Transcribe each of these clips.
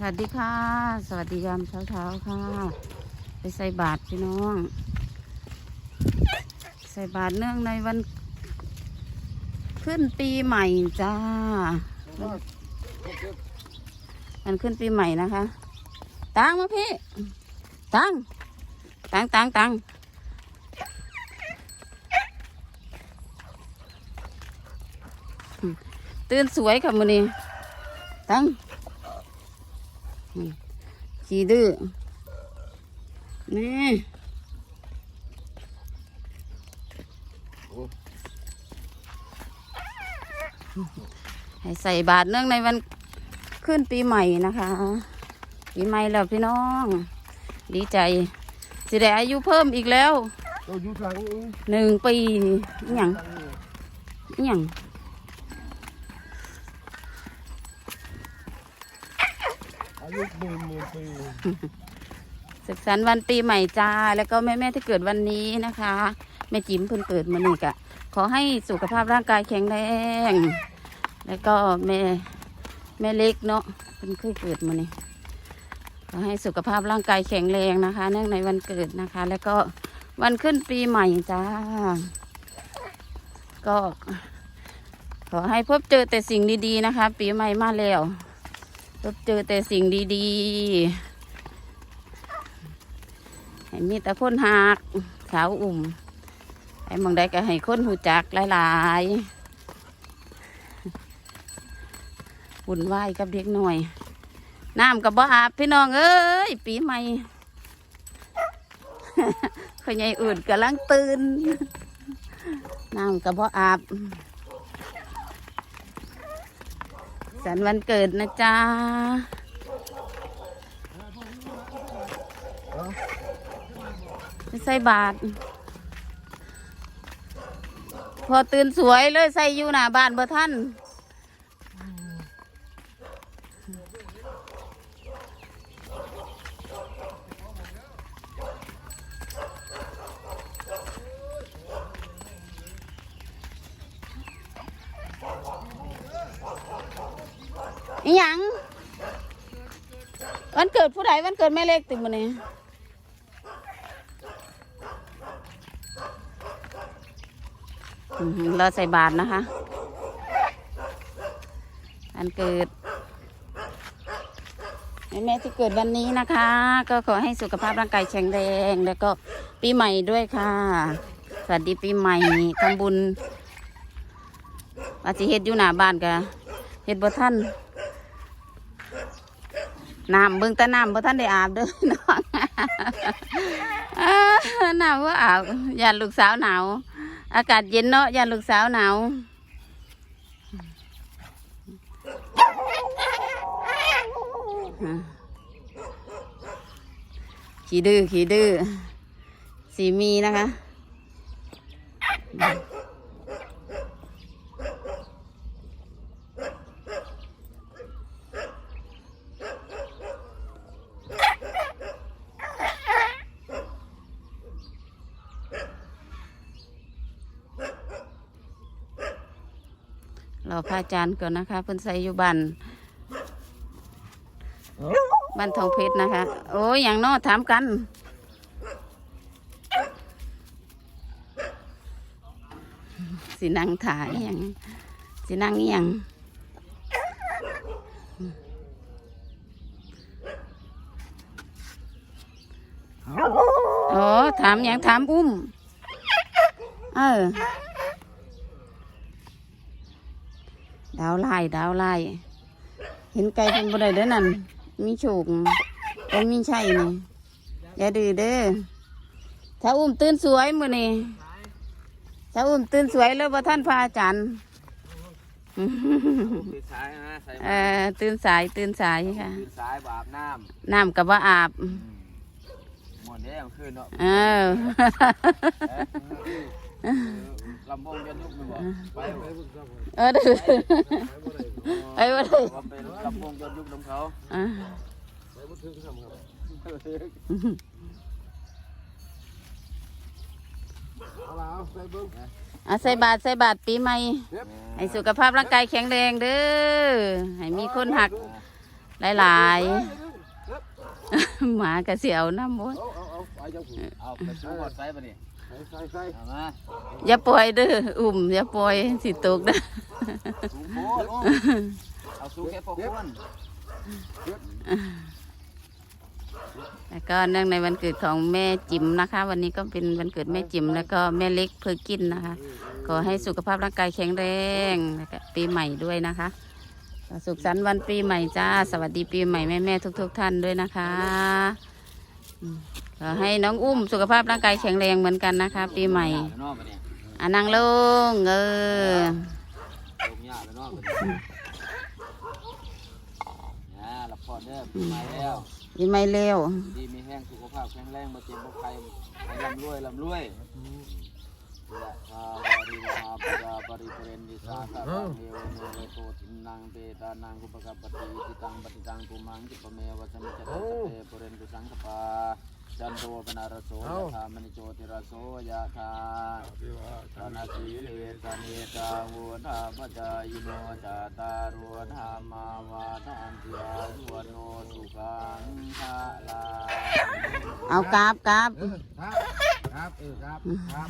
สวัสดีค่ะ สวัสดียามเช้าเช้าๆค่ะ ไปใส่บาตรพี่น้อง ใส่บาตรเนื่องในวัน ขึ้นปีใหม่จ้า มันขึ้นปีใหม่นะคะ ตังมาพี่ ตัง ตังตังตังตื่นสวยค่ะมือนี้ตัง อืมขี้ดื้อนี่ให้ใส่บาทเนื่องในวันขึ้นปีใหม่นะคะ ปีใหม่แล้วพี่น้อง ดีใจสิได้อายุเพิ่มอีกแล้วเราอยู่ทางนี้หนึ่งปีอหย่างอหย่าง อายุหมื่นหมื่นปีศึกษาวันปีใหม่จ้า แล้วก็แม่แม่ที่เกิดวันนี้นะคะ แม่จิ๋มเพิ่นเกิดมาหนึ่กะ ขอให้สุขภาพร่างกายแข็งแรง แล้วก็แม่แม่เล็กเนาะเพิ่นเคยเกิดมานี่ขอให้สุขภาพร่างกายแข็งแรงนะคะ เนื่องในวันเกิดนะคะ แล้วก็วันขึ้นปีใหม่จ้า ก็ ขอให้พบเจอแต่สิ่งดีๆนะคะ ปีใหม่มาแล้ว พบเจอแต่สิ่งดีๆ ให้มีแต่คนหักสาวอุ่มให้มองได้ก็ให้คนหูจักหลายๆหุ่นไหวกับเด็กหน่อย น้ำกับบ่อาบพี่น้องเอ้ย ปีใหม่คนใหญ่อื่นกำลังตื่นน้ำกับบ่อาบ สันวันเกิดนะจ๊ะใส่บาท พอตื่นสวยเลยใส่อยู่หน้าบ้านบ่ท่าน อีหยัง วันเกิดผู้ใดวันเกิดแม่เล็กติดมันนี่อืมเราใส่บาทนะคะ อันเกิดแม่ที่เกิดวันนี้นะคะ ก็ขอให้สุขภาพร่างกายแข็งแรงแล้วก็ปีใหม่ด้วยค่ะ สวัสดีปีใหม่ทำบุญอาจิเฮ็ดอยู่หน้าบ้านกะเฮ็ดบ่ท่าน น้ำเบิ่งแต่น้ำบ่ท่านได้อาบเด้อน้องอ้าน้ำว่าอาบอย่าลูกสาวหนาว อากาศเย็นเนาะอย่าลูกสาวหนาวขี้ดื้อขี้ดื้อสีมีนะคะ ราพระอาจารย์ก่อนนะคะเพิ่นใส่อยู่บ้านบ้านทองเพชรนะคะ โอ้ยอย่างนอถามกันสินั่งถ่ายอหย่างสินั่งอหย่างโอ้ถามอย่างถามอุ้ม เออ ดาวไล่ดาวไล่เห็นไก่เป็นบ่ได้เด้อนั่นมีโฉกก็มีใช่นี่อย่าดื้อเด้อถ้าอุ้มตื่นสวยมื้อนี้ถ้าอุ้มตื่นสวยแล้วบ่ท่านพระอาจารย์ตื่นสายนะใส่เอ่อตื่นสายตื่นสายค่ะตื่นสายบอาบน้น้ำกับว่าอาบำหมดแล้วคืนเนาะเออลำบงยันยุกมันบอกไปเออเด้อไปบ่ได้ว่าไปลำบงยันยุกน้ำเขาอ่าไปบ่ถึงซ้ำครับเอาละใส่บิ้งอะใส่บาทใส่บาทปีใหม่ให้สุขภาพร่างกายแข็งแรงเด้อให้มีคนหักหลายๆ หมากระเสียวน้ำมดเอาเอาเอาไปจังผู้เอาไปชูหอดใส่ปะนี่ใส่ใส่ใส่เอามาอย่าปล่อยเด้ออุ่มอย่าปล่อยสิตกเด้อสูงโพดโอ้เอาสูงแค่พอควรแล้วก็เนื่องในวันเกิดของแม่จิ๋มนะคะ วันนี้ก็เป็นวันเกิดแม่จิ๋มแล้วก็แม่เล็กเพอร์กินนะคะ ขอให้สุขภาพร่างกายแข็งแรงแล้วก็ปีใหม่ด้วยนะคะ สุขสันต์วันปีใหม่จ้า สวัสดีปีใหม่แม่แม่ทุกทุกๆท่านด้วยนะคะอืมขอให้น้องอุ้มสุขภาพร่างกายแข็งแรงเหมือนกันนะคะ ปีใหม่ยากแล้วเนาะปะนี่อะนั่งลงเออลงยากแล้วเนาะปะนี่นะหลับพอดเด้อปีใหม่แล้วปีใหม่เร็วดีมีแห้งสุขภาพแข็งแรงมาเจ็บบ่ใครให้ร่ำรวยร่ำรวย ปริเรนดิสาคารังเอวเมวะโตทินังเปตานังกุปกัปปติอิติตังปฏิตังกุมังจิปเมวะสมิจจตุสพเปปุเรนตุสังกปาจันโทปนารโสยะธามณิโชติรโสยะธาธนาสีเลสเนตาวุธาปจายโนจาตารุธามาวาทานติอายุวโนสุขังภาลาเอากราบกราบ ครับครับเออครับครับ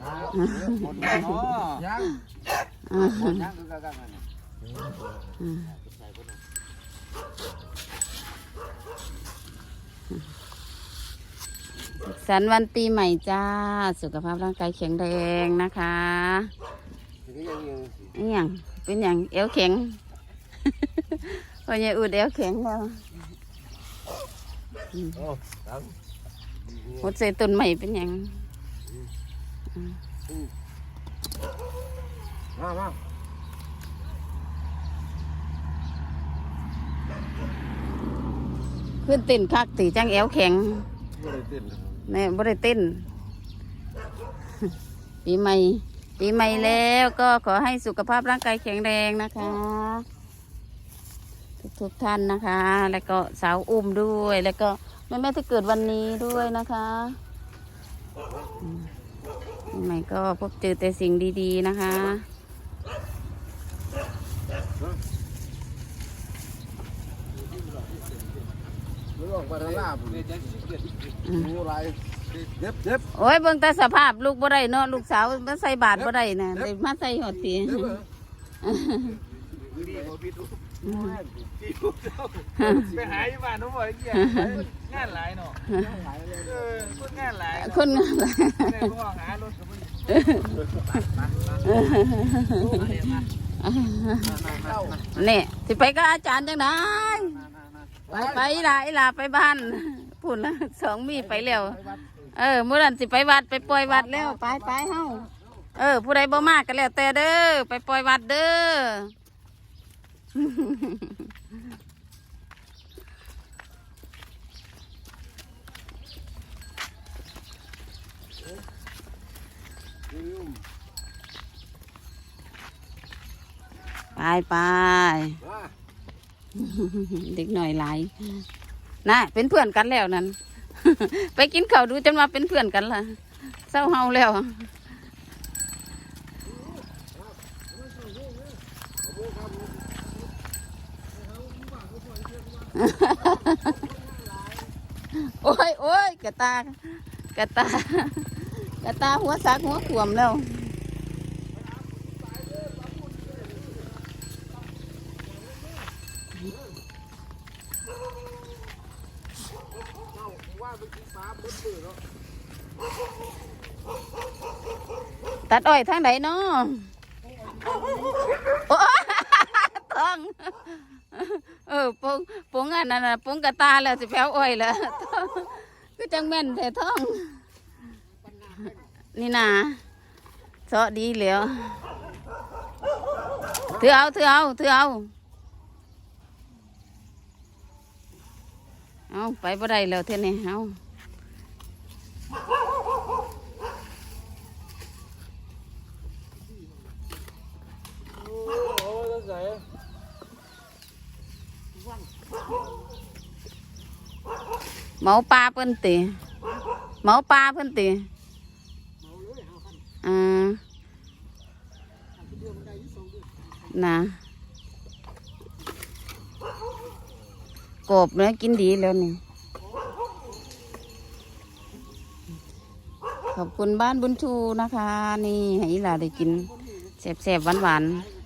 ครับหมดแล้วเนาะยังหมดยังคือกันกันเนี่ยใส่คนหนึ่งสุขสันต์วันปีใหม่จ้า สุขภาพร่างกายแข็งแรงนะคะถึงยังยังอหย่างเป็นอย่างเอวแข็งพอเนี่ยอุดเอวแข็งแล้วโอ้ครับ หดใส่ต้นใหม่เป็นย่างมามาขึ้นเต้นคักตีจังเอวแข็งไม่ได้เต้นแม่บ่ได้เต้น ปีใหม่ ปีใหม่แล้วก็ขอให้สุขภาพร่างกายแข็งแรงนะคะ ทุกทุกๆท่านนะคะ แล้วก็สาวอุ้มด้วยแล้วก็ แม่แม่ที่เกิดวันนี้ด้วยนะคะใหม่ก็พบเจอแต่สิ่งดีๆนะคะไม่ออกมาทางหน้าผมดูอะไรเบเจ็บโอ้ยเบิ่งแต่สภาพลูกบ่ได้เนาะลูกสาวมันใส่บาทบ่ได้นะได้มาใส่หอดทีเไปหาอยู่บ้านน้องบอยเกี่ยงานหลายเนาะเออคนงานหลายคนงานหลายในห้องหารถก็ไม่นี่สิไปกับอาจารย์จังไดไปไปอีหลาอีหลาไปบ้านพุ่นละสองมีไปแล้วเออเมื้อนั้นสิไปวัดไปปล่อยวัดแล้วไปไปเฮ้าเออ ผู้ใดบ่มากก็แล้วแต่เด้อไปปล่อยวัดเด้อ ไปไปมาเด็กหน่อยหลายนะเป็นเพื่อนกันแล้วนั่นไปกินข้าวดูจนมาเป็นเพื่อนกันละเศร้าเฮาแล้ว โอ้ยโอ้ยกระตากระตากระตาหัวสักหัวขวมแล้วตัดอ้อยทางไหนเนาะโอ้ อง เออปงปงอันนั้นน่ะปงกระตาแล้วสิแพ้วอ้อยแล้วก็จังแม่นแต่ท้อง นี่นะเสาะดีเลียวถือเอาถือเอาถือเอาเอาไปบ่ได้แล้วเท่านี้เอา โอ้ยใส่ เห มาปลาเพิ่นติเหมาปลาเพิ่นติอ่านะกบนะกินดีแล้วนี่ ขอบคุณบ้านบุญชูนะคะ นี่ให้หลาได้กินแสบๆหวานๆ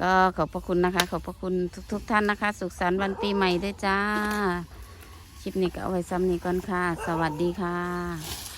ก็ขอบพระคุณนะคะ ขอบพระคุณทุกๆท่านนะคะ สุขสันต์วันปีใหม่ด้วยจ้า คลิปนี้ก็เอาไว้ซ้ำนี้ก่อนค่ะ สวัสดีค่ะ